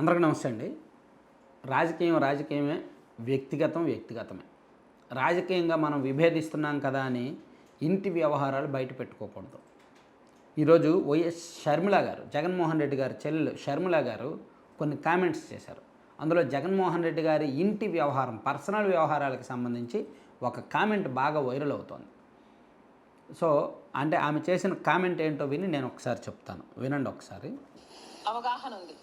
అందరికీ నమస్తే అండి. రాజకీయం రాజకీయమే వ్యక్తిగతం వ్యక్తిగతమే. రాజకీయంగా మనం విభేదిస్తున్నాం కదా అని ఇంటి వ్యవహారాలు బయట పెట్టుకోకూడదు. ఈరోజు వైఎస్ షర్మిల గారు జగన్మోహన్ రెడ్డి గారి చెల్లెలు షర్మిల గారు కొన్ని కామెంట్స్ చేశారు. అందులో జగన్మోహన్ రెడ్డి గారి ఇంటి వ్యవహారం పర్సనల్ వ్యవహారాలకు సంబంధించి ఒక కామెంట్ బాగా వైరల్ అవుతోంది. సో అంటే ఆమె చేసిన కామెంట్ ఏంటో విని నేను ఒకసారి చెప్తాను. వినండి ఒకసారి. అవగాహన ఉంది.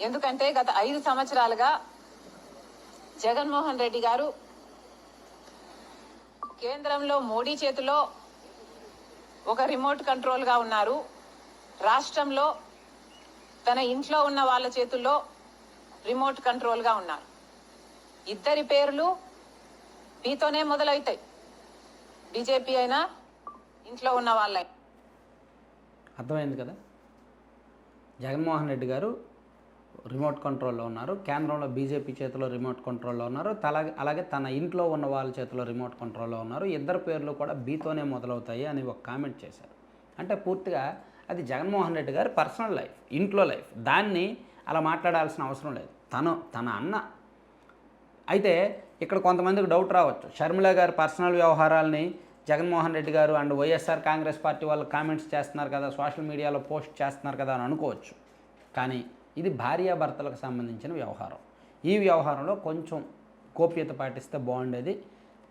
ఎందుకంటే గత ఐదు సంవత్సరాలుగా జగన్మోహన్ రెడ్డి గారు కేంద్రంలో మోడీ చేతిలో ఒక రిమోట్ కంట్రోల్గా ఉన్నారు. రాష్ట్రంలో తన ఇంట్లో ఉన్న వాళ్ళ చేతుల్లో రిమోట్ కంట్రోల్గా ఉన్నారు. ఇద్దరి పేర్లు బీతోనే మొదలవుతాయి. బీజేపీ అయినా ఇంట్లో ఉన్న వాళ్ళ అర్థమైంది కదా? జగన్మోహన్ రెడ్డి గారు రిమోట్ కంట్రోల్లో ఉన్నారు. కేంద్రంలో బీజేపీ చేతిలో రిమోట్ కంట్రోల్లో ఉన్నారు. తల అలాగే తన ఇంట్లో ఉన్న వాళ్ళ చేతిలో రిమోట్ కంట్రోల్లో ఉన్నారు. ఇద్దరు పేర్లు కూడా బీతోనే మొదలవుతాయి అని ఒక కామెంట్ చేశారు. అంటే పూర్తిగా అది జగన్మోహన్ రెడ్డి గారి పర్సనల్ లైఫ్ ఇంట్లో లైఫ్. దాన్ని అలా మాట్లాడాల్సిన అవసరం లేదు. తను తన అన్న. అయితే ఇక్కడ కొంతమందికి డౌట్ రావచ్చు. షర్మిల గారి personal వ్యవహారాలని Jaganmohan Reddy garu and YSR Congress party వాళ్ళు కామెంట్స్ చేస్తున్నారు కదా సోషల్ మీడియాలో పోస్ట్ చేస్తున్నారు కదా అని అనుకోవచ్చు. కానీ ఇది భార్యాభర్తలకు సంబంధించిన వ్యవహారం. ఈ వ్యవహారంలో కొంచెం గోప్యత పాటిస్తే బాగుండేది.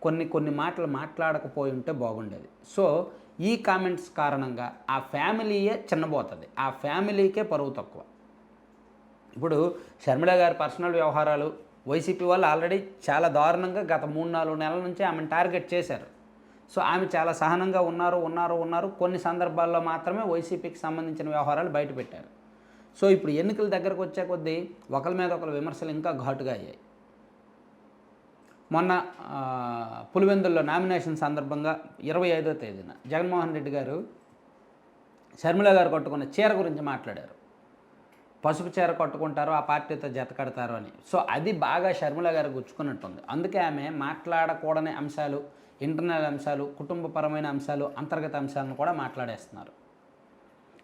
కొన్ని కొన్ని మాటలు మాట్లాడకపోయి ఉంటే బాగుండేది. సో ఈ కామెంట్స్ కారణంగా ఆ ఫ్యామిలీయే చిన్నబోతుంది. ఆ ఫ్యామిలీకే పరువు తక్కువ. ఇప్పుడు షర్మిల గారి పర్సనల్ వ్యవహారాలు వైసీపీ వాళ్ళు ఆల్రెడీ చాలా దారుణంగా గత మూడు నాలుగు నెలల నుంచి ఆమెను టార్గెట్ చేశారు. సో ఆమె చాలా సహనంగా ఉన్నారు ఉన్నారు ఉన్నారు. కొన్ని సందర్భాల్లో మాత్రమే వైసీపీకి సంబంధించిన వ్యవహారాలు బయటపెట్టారు సో ఇప్పుడు ఎన్నికల దగ్గరకు వచ్చే కొద్దీ ఒకరి మీద ఒకరు విమర్శలు ఇంకా ఘాటుగా అయ్యాయి. మొన్న పులివెందుల్లో నామినేషన్ సందర్భంగా ఇరవై ఐదో తేదీన జగన్మోహన్ రెడ్డి గారు షర్మిల గారు కట్టుకున్న చీర గురించి మాట్లాడారు. పసుపు చీర కట్టుకుంటారు ఆ పార్టీతో జత కడతారు అని. సో అది బాగా షర్మిల గారు గుచ్చుకున్నట్టుంది అందుకే ఆమె మాట్లాడకూడని అంశాలు ఇంటర్నల్ అంశాలు కుటుంబపరమైన అంశాలు అంతర్గత అంశాలను కూడా మాట్లాడేస్తున్నారు.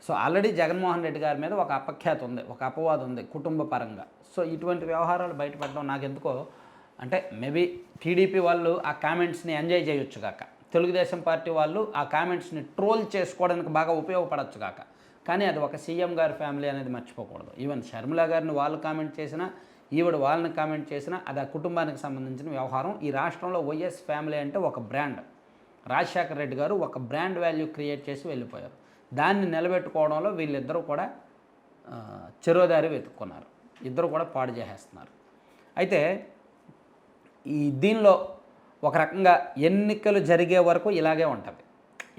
సో ఆల్రెడీ జగన్మోహన్ రెడ్డి గారి మీద ఒక అపఖ్యాత ఉంది ఒక అపవాదం ఉంది కుటుంబ పరంగా. సో ఇటువంటి వ్యవహారాలు బయటపడడం నాకు ఎందుకో అంటే మేబీ టీడీపీ వాళ్ళు ఆ కామెంట్స్ని ఎంజాయ్ చేయొచ్చు కాక. తెలుగుదేశం పార్టీ వాళ్ళు ఆ కామెంట్స్ని ట్రోల్ చేసుకోవడానికి బాగా ఉపయోగపడచ్చు కాక. కానీ అది ఒక సీఎం గారి ఫ్యామిలీ అనేది మర్చిపోకూడదు. ఈవెన్ షర్మిల గారిని వాళ్ళు కామెంట్ చేసినా ఈవిడ వాళ్ళని కామెంట్ చేసినా అది ఆ కుటుంబానికి సంబంధించిన వ్యవహారం. ఈ రాష్ట్రంలో వైఎస్ ఫ్యామిలీ అంటే ఒక బ్రాండ్. రాజశేఖర రెడ్డి గారు ఒక బ్రాండ్ వాల్యూ క్రియేట్ చేసి వెళ్ళిపోయారు. దాన్ని నిలబెట్టుకోవడంలో వీళ్ళిద్దరూ కూడా చెరోదారి వెతుక్కున్నారు. ఇద్దరు కూడా పాడు చేసేస్తున్నారు. అయితే ఈ దీనిలో ఒక రకంగా ఎన్నికలు జరిగే వరకు ఇలాగే ఉంటుంది.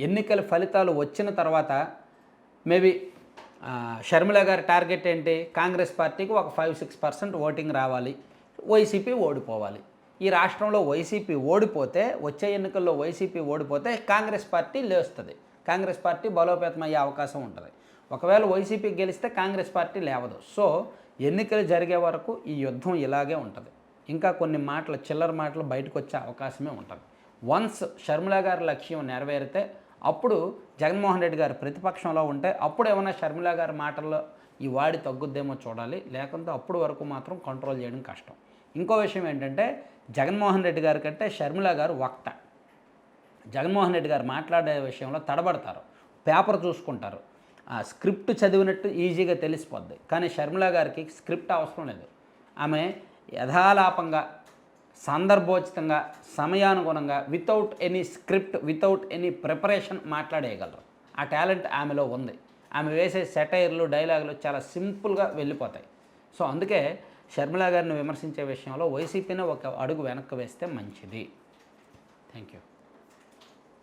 ఎన్నికల ఫలితాలు వచ్చిన తర్వాత మేబీ షర్మిల గారి టార్గెట్ ఏంటి? కాంగ్రెస్ పార్టీకి ఒక ఫైవ్ సిక్స్ పర్సెంట్ ఓటింగ్ రావాలి. వైసీపీ ఓడిపోవాలి. ఈ రాష్ట్రంలో వైసీపీ ఓడిపోతే వచ్చే ఎన్నికల్లో వైసీపీ ఓడిపోతే కాంగ్రెస్ పార్టీ లేస్తుంది. కాంగ్రెస్ పార్టీ బలోపేతం అయ్యే అవకాశం ఉంటుంది. ఒకవేళ వైసీపీ గెలిస్తే కాంగ్రెస్ పార్టీ లేవదు. సో ఎన్నికలు జరిగే వరకు ఈ యుద్ధం ఇలాగే ఉంటుంది. ఇంకా కొన్ని మాటలు చిల్లర మాటలు బయటకు వచ్చే అవకాశమే ఉంటుంది. వన్స్ షర్మిల గారి లక్ష్యం నెరవేరితే అప్పుడు జగన్మోహన్ రెడ్డి గారు ప్రతిపక్షంలో ఉంటే అప్పుడు ఏమైనా షర్మిల గారి మాటల్లో ఈ వాడి తగ్గుద్దేమో చూడాలి. లేకుంటే అప్పుడు వరకు మాత్రం కంట్రోల్ చేయడం కష్టం. ఇంకో విషయం ఏంటంటే జగన్మోహన్ రెడ్డి గారి కంటే షర్మిల గారు వక్త. జగన్మోహన్ రెడ్డి గారు మాట్లాడే విషయంలో తడబడతారు. పేపర్ చూసుకుంటారు. ఆ స్క్రిప్ట్ చదివినట్టు ఈజీగా తెలిసిపోద్ది. కానీ షర్మిల గారికి స్క్రిప్ట్ అవసరం లేదు. ఆమె యథాలాపంగా సందర్భోచితంగా సమయానుగుణంగా without any script without any preparation మాట్లాడేయగలరు. ఆ టాలెంట్ ఆమెలో ఉంది. ఆమె వేసే సెటైర్లు డైలాగులు చాలా సింపుల్గా వెళ్ళిపోతాయి. సో అందుకే షర్మిల గారిని విమర్శించే విషయంలో వైసీపీని ఒక అడుగు వెనక్కి వేస్తే మంచిది. Thank you